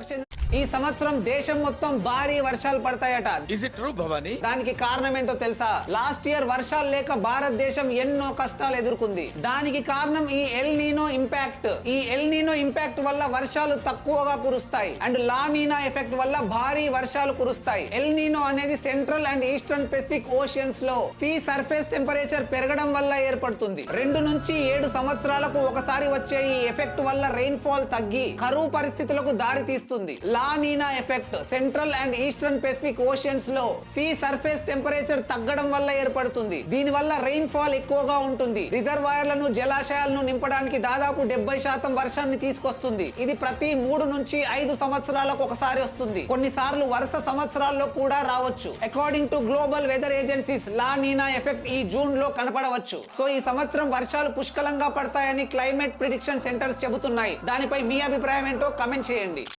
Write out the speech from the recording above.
చెందిన ఈ సంవత్సరం దేశం మొత్తం భారీ వర్షాలు పడతాయట. ఇస్ ఇట్ ట్రూ భవానీ దానికి కారణం ఏంటో తెలుసా? లాస్ట్ ఇయర్ వర్షాలు లేక భారతదేశం ఎన్నో కష్టాలు ఎదుర్కొంది. దానికి కారణం ఈ ఎల్ నీనో ఇంపాక్ట్ ఈ ఎల్ నీనో ఇంపాక్ట్ వల్ల వర్షాలు తక్కువగా కురుస్తాయి. అండ్ లా నీనా ఎఫెక్ట్ వల్ల భారీ వర్షాలు కురుస్తాయి. ఎల్ నీనో అనేది సెంట్రల్ అండ్ ఈస్టర్న్ పెసిఫిక్ ఓషియన్స్లో సీ సర్ఫేస్ టెంపరేచర్ పెరగడం వల్ల ఏర్పడుతుంది. రెండు నుంచి ఏడు సంవత్సరాలకు ఒకసారి వచ్చే ఈ ఎఫెక్ట్ వల్ల రెయిన్ ఫాల్ తగ్గి కరువు పరిస్థితులకు దారి తీస్తుంది. La Nina effect central and eastern Pacific ఓషియన్స్లో sea surface temperature తగ్గడం వల్ల ఏర్పడుతుంది. దీని వల్ల రెయిన్ ఫాల్ ఎక్కువగా ఉంటుంది. రిజర్వాయర్లను జలాశయాలను నింపడానికి దాదాపు డెబ్బై శాతం వర్షాన్ని తీసుకొస్తుంది. ఇది ప్రతి మూడు నుంచి ఐదు సంవత్సరాలకు ఒకసారి వస్తుంది. కొన్నిసార్లు వరుస సంవత్సరాల్లో కూడా రావచ్చు. According to global weather agencies La Nina effect ఈ జూన్లో కనపడవచ్చు. సో ఈ సంవత్సరం వర్షాలు పుష్కలంగా పడతాయని క్లైమేట్ ప్రిడిక్షన్ సెంటర్స్ చెబుతున్నాయి. దానిపై మీ అభిప్రాయం ఏంటో కమెంట్ చేయండి.